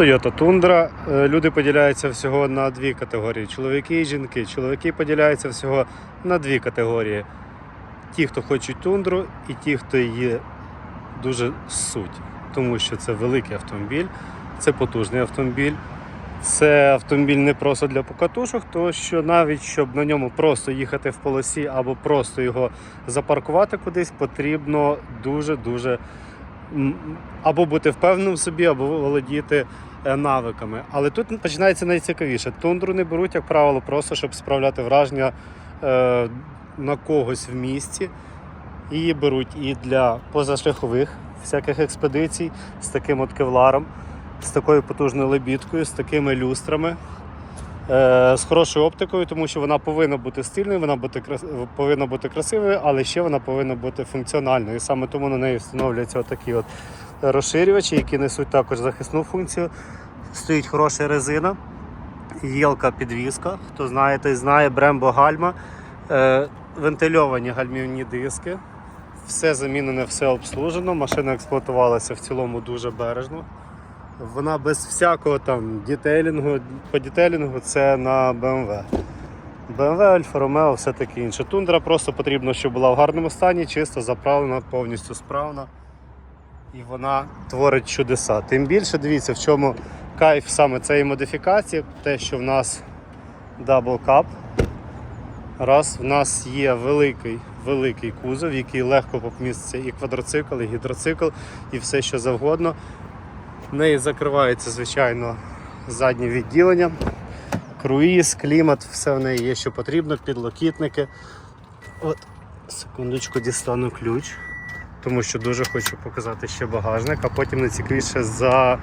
Toyota Tundra. Е, Люди поділяються всього на дві категорії: чоловіки і жінки. Чоловіки поділяються всього на дві категорії: ті, хто хочуть тундру, і ті, хто її дуже суть. Тому що це великий автомобіль, це потужний автомобіль. Це автомобіль не просто для покатушок, тому що навіть щоб на ньому просто їхати в полосі або просто його запаркувати кудись, потрібно дуже-дуже або бути впевненим в собі, або володіти е, навиками. Але тут починається найцікавіше. Тундру не беруть, як правило, просто щоб справляти враження е, на когось в місті. Її беруть і для позашляхових всяких експедицій з таким от кевларом, з такою потужною лебідкою, з такими люстрами. Е, З хорошою оптикою, тому що вона повинна бути стильною, вона бути, повинна бути красивою, але ще вона повинна бути функціональною. І саме тому на неї встановлюються отакі от розширювачі, які несуть також захисну функцію. Стоїть хороша резина, єлка підвіска. Хто знає, той знає, Brembo гальма, вентильовані гальмівні диски. Все замінене, все обслужено. Машина експлуатувалася в цілому дуже бережно. Вона без всякого там дітейлінгу. По дітейлінгу це на BMW. BMW, Альфа Ромео, все таке інше. Тундра просто потрібно, щоб була в гарному стані, чисто заправлена, повністю справна. І вона творить чудеса. Тим більше дивіться, в чому кайф саме цієї модифікації, те, що в нас Double Cup. Раз, в нас є великий, великий кузов, який легко поміститься і квадроцикл, і гідроцикл, і все що завгодно. В неї закривається, звичайно, заднє відділення, круїз, клімат, все в неї є, що потрібно, підлокітники. От, секундочку, дістану ключ, тому що дуже хочу показати ще багажник, а потім найцікавіше за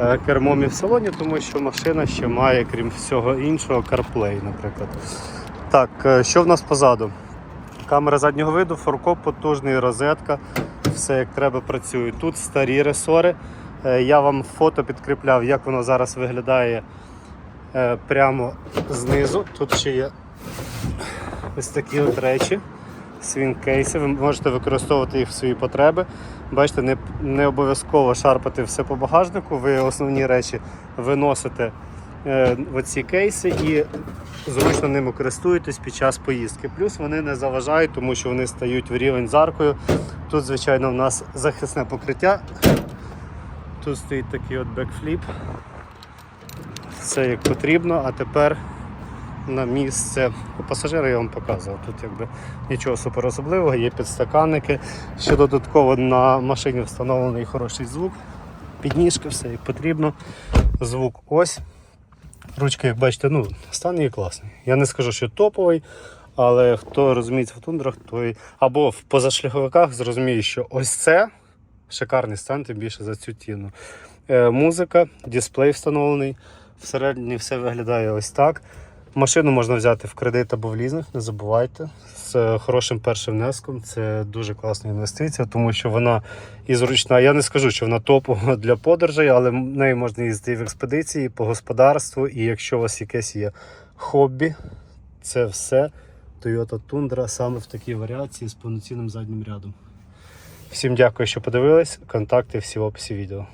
е, кермом і в салоні, тому що машина ще має, крім всього іншого, CarPlay, наприклад. Так, е, що в нас позаду? Камера заднього виду, форкоп потужний, розетка, все як треба працює. Тут старі ресори. Е, Я вам фото підкріпляв, як воно зараз виглядає е, прямо знизу. Тут ще є ось такі от речі, свінг-кейси. Ви можете використовувати їх в свої потреби. Бачите, не, не обов'язково шарпати все по багажнику. Ви основні речі виносите е, в оці кейси і зручно ними користуєтесь під час поїздки. Плюс вони не заважають, тому що вони стають в рівень з аркою. Тут, звичайно, в нас захисне покриття. Тут стоїть такий от бекфліп. Все як потрібно, а тепер на місце у пасажира я вам показував. Тут якби нічого супер особливого, є підстаканники. Ще додатково на машині встановлений хороший звук. Підніжка, все як потрібно. Звук ось. Ручка, як бачите, ну, стан її класний. Я не скажу, що топовий, але хто розуміється в тундрах, той або в позашляховиках зрозуміє, що ось це шикарний стан, тим більше за цю ціну. Е, музика, дисплей встановлений. Всередині все виглядає ось так. Машину можна взяти в кредит або в лізинг, не забувайте. З е, хорошим першим внеском це дуже класна інвестиція, тому що вона і зручна. Я не скажу, що вона топова для подорожей, але нею можна їздити в експедиції, по господарству. І якщо у вас якесь є хобі, це все Toyota Tundra саме в такій варіації з повноцінним заднім рядом. Всім дякую, що подивились. Контакти всі в описі відео.